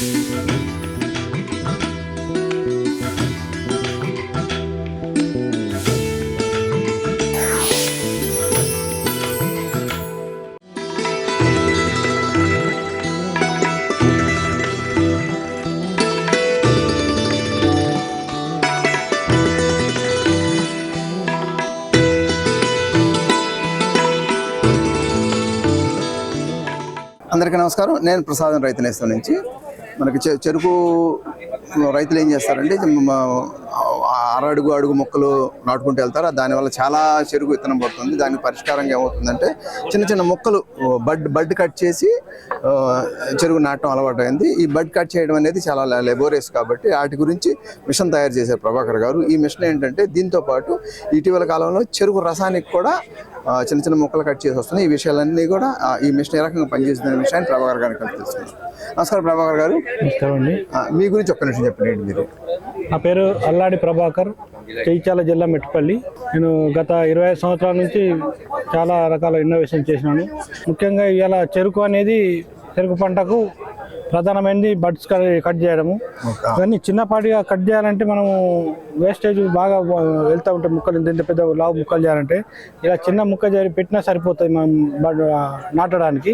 అందరికీ నమస్కారం. నేను ప్రసాదం రైతు నేస్తం నుంచి. మనకి చె- చెరుకు రైతులు ఏం చేస్తారంటే అరడుగు అర అడుగు అడుగు మొక్కలు నాటుకుంటూ వెళ్తారు. దానివల్ల చాలా చెరుకు విత్తనం పడుతుంది. దానికి పరిష్కారంగా ఏమవుతుందంటే చిన్న చిన్న మొక్కలు బడ్ బడ్ కట్ చేసి చెరుకు నాటడం అలవాటు అయింది ఈ బడ్ కట్ చేయడం అనేది చాలా లెబోరియస్ కాబట్టి వాటి గురించి మిషన్ తయారు చేశారు ప్రభాకర్ గారు. ఈ మిషన్ ఏంటంటే దీంతో పాటు ఇటీవల కాలంలో చెరుకు రసానికి కూడా చిన్న చిన్న మొక్కలు కట్ చేసి వస్తున్నాయి. ఈ విషయాలన్నీ కూడా ఈ మిషన్ ఏ రకంగా పనిచేస్తుందనే విషయాన్ని ప్రభాకర్ గారికి తెలుస్తుంది నమస్కారం ప్రభాకర్ గారు. నమస్కారం మీ గురించి ఒక్క నిమిషం చెప్పండి మీరు? నా పేరు అల్లాడి ప్రభాకర్ జైచాల జిల్లా మెట్టుపల్లి. నేను గత ఇరవై సంవత్సరాల నుంచి చాలా రకాల ఇన్నోవేషన్ చేసినాను. ముఖ్యంగా ఇవాళ చెరుకు అనేది చెరుకు పంటకు ప్రధానమైనది బడ్స్ కట్ చేయడము. ఇవన్నీ చిన్నపాటిగా కట్ చేయాలంటే మనము వేస్టేజ్ బాగా వెళ్తూ ఉంటాయి ముక్కలు ఇంత పెద్ద లావు ముక్కలు చేయాలంటే ఇలా చిన్న ముక్క చేరి పెట్టినా సరిపోతుంది మనం నాటడానికి.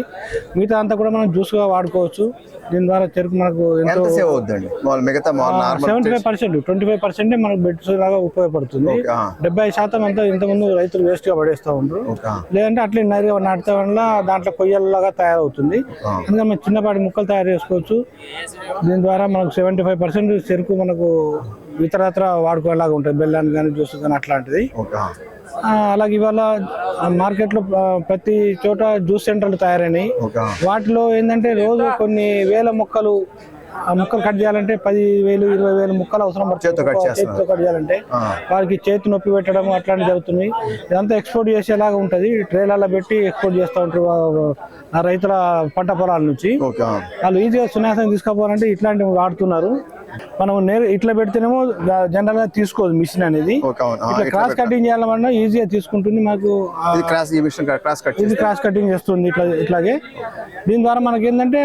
మిగతా అంతా కూడా మనం జ్యూస్గా వాడుకోవచ్చు. దీని ద్వారా చెరుకు మనకు ఎంతో సేవ్ అవుతుందండి మిగతా seventy five percent twenty five percent మనకు బెడ్స్ లాగా ఉపయోగపడుతుంది. డెబ్బై శాతం అంతా ఇంతకుముందు రైతులు వేస్ట్గా పడేస్తూ ఉంటారు. లేదంటే అట్లే నరిగా నాటడం వల్ల దాంట్లో కొయ్యల్లాగా తయారవుతుంది. అందుకని మనం చిన్నపాటి ముక్కలు తయారు చేసుకోవచ్చు. దీని ద్వారా మనకు సెవెంటీ ఫైవ్ పర్సెంట్ చెరుకు మనకు ఇతరత్ర వాడుకోలాగా ఉంటుంది. బెల్లాన్ని కానీ జ్యూస్ కానీ అట్లాంటిది. అలాగే ఇవాళ మార్కెట్లో ప్రతి చోట జ్యూస్ సెంటర్లు తయారైనాయి. వాటిలో ఏంటంటే రోజు కొన్ని వేల మొక్కలు ఆ మొక్కలు కట్ చేయాలంటే పది వేలు ఇరవై వేలు మొక్కలు అవసరం. చేత్తో కట్. చేతితో కట్ చేయాలంటే. వారికి చేతి నొప్పి పెట్టడం అట్లాంటివి జరుగుతుంది ఇదంతా ఎక్స్పోర్ట్ చేసేలాగా ఉంటుంది ట్రేలలో పెట్టి ఎక్స్పోర్ట్ చేస్తూ ఉంటారు రైతుల పంట పొలాల నుంచి వాళ్ళు ఈజీగా సున్యాసం తీసుకుపోవాలంటే ఇట్లాంటివి వాడుతున్నారు మనం నేరు ఇట్లా పెడితేనేమో జనరల్గా తీసుకోదు మిషన్ అనేది. క్రాస్ కటింగ్ చేయాలన్నా ఈజీగా తీసుకుంటుంది మాకు క్రాస్ ఈ మిషన్ క్రాస్ కట్ ఇది క్రాస్ కటింగ్ చేస్తుంది ఇట్లా ఇట్లాగే. దీని ద్వారా మనకి ఏంటంటే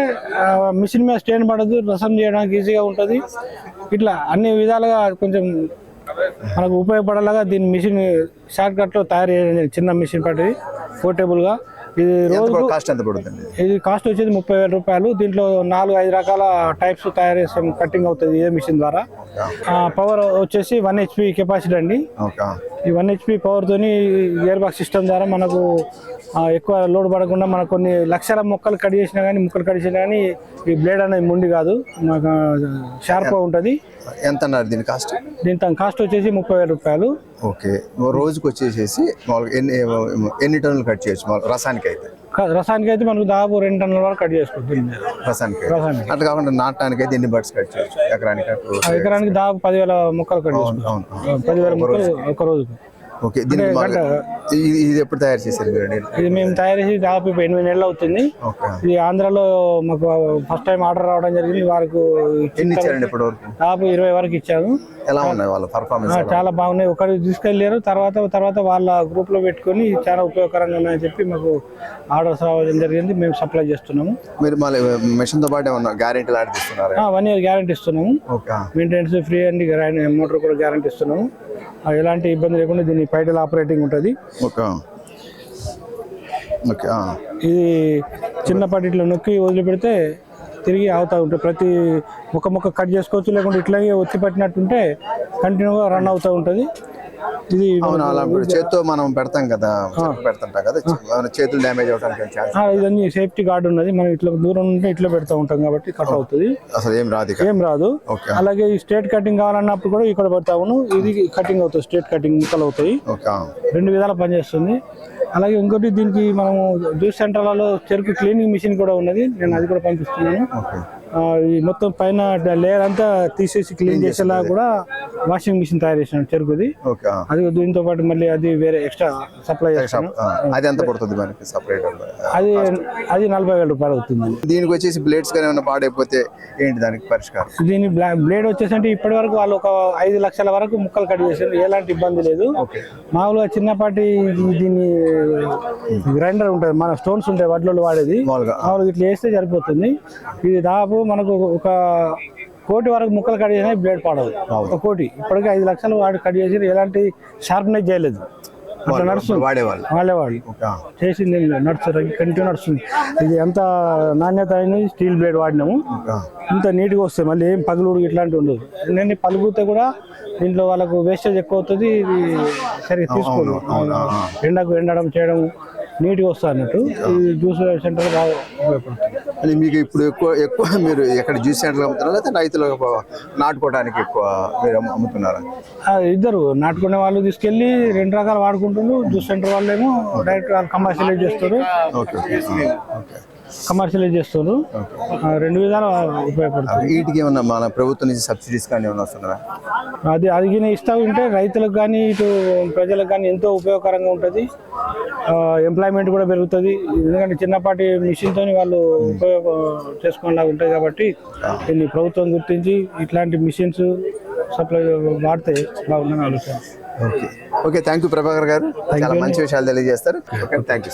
మిషన్ మీద స్టేన్ పడదు రసం చేయడానికి ఈజీగా ఉంటుంది. ఇట్లా అన్ని విధాలుగా కొంచెం మనకు ఉపయోగపడేలాగా దీని మిషన్ షార్ట్ కట్లో తయారు చేయడం చిన్న మిషన్ పట్టింది పోర్టబుల్గా ఇది రోజు కాస్ట్ ఎంత పడుతుంది ఇది కాస్ట్ వచ్చేది ముప్పై వేల రూపాయలు. దీంట్లో నాలుగు ఐదు రకాల టైప్స్ తయారు చేసాం కటింగ్ అవుతుంది ఇదే మిషన్ ద్వారా. పవర్ వచ్చేసి వన్ హెచ్పి కెపాసిటీ అండి. ఈ వన్ హెచ్పి పవర్ తోని ఇయర్ బాక్స్ సిస్టమ్ ద్వారా మనకు ఎక్కువ లోడ్ పడకుండా మనకు కొన్ని లక్షల మొక్కలు కట్ చేసినా కానీ ముక్కలు కట్ చేసినా కానీ ఈ బ్లేడ్ అనేది ముండి కాదు. మనకు షార్ప్గా ఉంటుంది. ఎంత అన్నారు దీని కాస్ట్ దీని తన కాస్ట్ వచ్చేసి ముప్పై వేల రూపాయలు. ఓకే. రోజుకి వచ్చేసేసి ఎన్ని ఎన్ని టన్నులు కట్ చేయొచ్చు? రసానికి అయితే రసానికి అయితే మనకు దాదాపు రెండు టన్నుల వరకు కట్ చేసుకోవచ్చు రసానికి. రసానికి అట్లా కాకుండా నాటడానికి అయితే ఎన్ని బర్డ్స్ కట్ చేయొచ్చు? ఎకరానికి ఎకరానికి దాదాపు పదివేల మొక్కలు కట్ చేసుకోవచ్చు. పదివేల మొక్కలు ఒక రోజుకు. ఓకే దీనికి ఇది ఎప్పుడు తయారు చేశారు ఇది మేము తయారు చేసి దాదాపు ఇప్పుడు ఎనిమిది నెలలు అవుతుంది. ఇది ఆంధ్రాలో మాకు ఫస్ట్ టైం ఆర్డర్ రావడం జరిగింది. వారికి ఎన్ని ఇచ్చారండి వరకు? దాదాపు ఇరవై వరకు ఇచ్చాము ఎలా ఉన్నాయి వాళ్ళ పర్ఫార్మెన్స్ చాలా బాగున్నాయి. ఒకరు తీసుకెళ్ళారు తర్వాత తర్వాత వాళ్ళ గ్రూప్లో పెట్టుకొని చాలా ఉపయోగకరంగా ఉన్నాయని చెప్పి మాకు ఆర్డర్స్ రావడం జరిగింది. మేము సప్లై చేస్తున్నాము. మీరు మళ్ళీ మిషన్తో పాటు ఏమన్నా గ్యారెంటీ ఇస్తున్నారా? వన్ ఇయర్ గ్యారంటీ ఇస్తున్నాము. ఓకే. మెయింటెనెన్స్ ఫ్రీ అండి. మోటార్ కూడా గ్యారంటీ ఇస్తున్నాము. ఎలాంటి ఇబ్బంది లేకుండా దీని పైడల్ ఆపరేటింగ్ ఉంటుంది. ఓకే. ఇది చిన్నపాటి ఇట్లా నొక్కి వదిలిపెడితే తిరిగి అవుతూ ఉంటుంది ప్రతి ఒక మొక్క కట్ చేసుకోవచ్చు లేకుంటే ఇట్లాగే ఒత్తి పట్టినట్టుంటే కంటిన్యూగా రన్ అవుతూ ఉంటుంది. ఇది అవును అలా చేత్తో మనం పెడతాం కదా పెడుతుంటాం కదా చేతులు డ్యామేజ్ అవడానికి ఇదన్నీ సేఫ్టీ గార్డ్ ఉన్నది మనం ఇట్లా దూరం ఉంటే ఇట్లా పెడతా ఉంటాం కాబట్టి కట్ అవుతుంది. అసలు ఏం రాదు ఏం రాదు. ఓకే. అలాగే ఈ స్ట్రేట్ కటింగ్ కావాలన్నప్పుడు కూడా ఇక్కడ పెడతాము ఇది కటింగ్ అవుతుంది స్ట్రేట్ కటింగ్ ముక్కలు అవుతాయి. రెండు విధాలు పనిచేస్తుంది అలాగే ఇంకోటి దీనికి మనము జ్యూస్ సెంటర్లలో చెరుకు క్లీనింగ్ మిషన్ కూడా ఉన్నది. నేను అది కూడా పంపిస్తున్నాను. ఈ మొత్తం పైన లేయర్ అంతా తీసేసి క్లీన్ చేసేలా కూడా వాషింగ్ మిషన్ తయారు చేసినాను చెరుకుది. ఓకే అది దీంతో పాటు మళ్ళీ అది వేరే ఎక్స్ట్రా సప్లై అది ఎంత పడుతుంది మనకి సపరేట్ అది అది నలభై వేల రూపాయలు అవుతుంది. దీనికి వచ్చేసి బ్లేడ్స్ కానీ ఏమైనా పాడైపోతే ఏంటి దానికి పరిష్కారం? దీని బ్లా- బ్లేడ్ వచ్చేసి అంటే ఇప్పటి వరకు వాళ్ళు ఒక ఐదు లక్షల వరకు ముక్కలు కట్ చేశారు ఎలాంటి ఇబ్బంది లేదు. మామూలుగా చిన్నపాటి దీన్ని గ్రైండర్ ఉంటుంది. మన స్టోన్స్ ఉంటాయి వడ్లలో వాడేది. మామూలుగా మామూలుగా ఇట్లా వేస్తే సరిపోతుంది. ఇది దాదాపు మనకు ఒక కోటి వరకు ముక్కలు కట్ చేసినా బ్లేడ్ పాడదు ఒక కోటి. ఇప్పటికీ ఐదు లక్షలు వాడు కట్ చేసి ఎలాంటి షార్ప్నెస్ చేయలేదు. అట్లా నడుస్తుంది. వాడేవాళ్ళు. చేసింది. నడుస్తుంది. కంటిన్యూ నడుస్తుంది. ఇది ఎంత నాణ్యత అయిన స్టీల్ బ్లేడ్ వాడినాము. ఇంత నీట్గా వస్తాయి. మళ్ళీ ఏం పగులుడు ఇట్లాంటివి ఉండదు నేను పలుగుతే కూడా దీంట్లో వాళ్ళకు వేస్టేజ్ ఎక్కువ అవుతుంది. ఇది సరిగ్గా తీసుకోదు ఎండకు ఎండడం చేయడం నీట్గా వస్తుంది అన్నట్టు. ఈ జ్యూస్ సెంటర్ బాగా ఉపయోగపడుతుంది. అని మీకు ఇప్పుడు ఎక్కువ ఎక్కువ మీరు ఎక్కడ జ్యూస్ సెంటర్ అమ్ముతున్నారా? లేకపోతే రైతులకు నాటుకోవడానికి ఎక్కువ మీరు అమ్ము- అమ్ముతున్నారా? ఇద్దరు. నాటుకునే వాళ్ళు తీసుకెళ్ళి రెండు రకాలు వాడుకుంటున్నారు జ్యూస్ సెంటర్ వాళ్ళు ఏమో డైరెక్ట్ కమర్షియలైజ్ చేస్తారు. Okay okay. ఓకే. కమర్షియలైజ్ చేస్తారు రెండు విధాలు ఉపయోగపడుతుంది. వీటికి ఏమన్నా మన ప్రభుత్వం నుంచి సబ్సిడీస్ కానీ ఏమన్నా వస్తున్నారా అది అదిగిన ఇస్తా ఉంటే రైతులకు కానీ ఇటు ప్రజలకు కానీ ఎంతో ఉపయోగకరంగా ఉంటుంది. ఎంప్లాయ్మెంట్ కూడా పెరుగుతుంది. ఎందుకంటే చిన్నపాటి మిషన్తో వాళ్ళు ఉపయోగం చేసుకునేలాగా ఉంటుంది కాబట్టి దీన్ని ప్రభుత్వం గుర్తించి ఇట్లాంటి మిషన్స్ సప్లై వాడితే బాగుందని ఆలోచన. Okay. Okay thank you Prabhakar garu. చాలా మంచి విషయాలు తెలియజేస్తారు. Okay thank you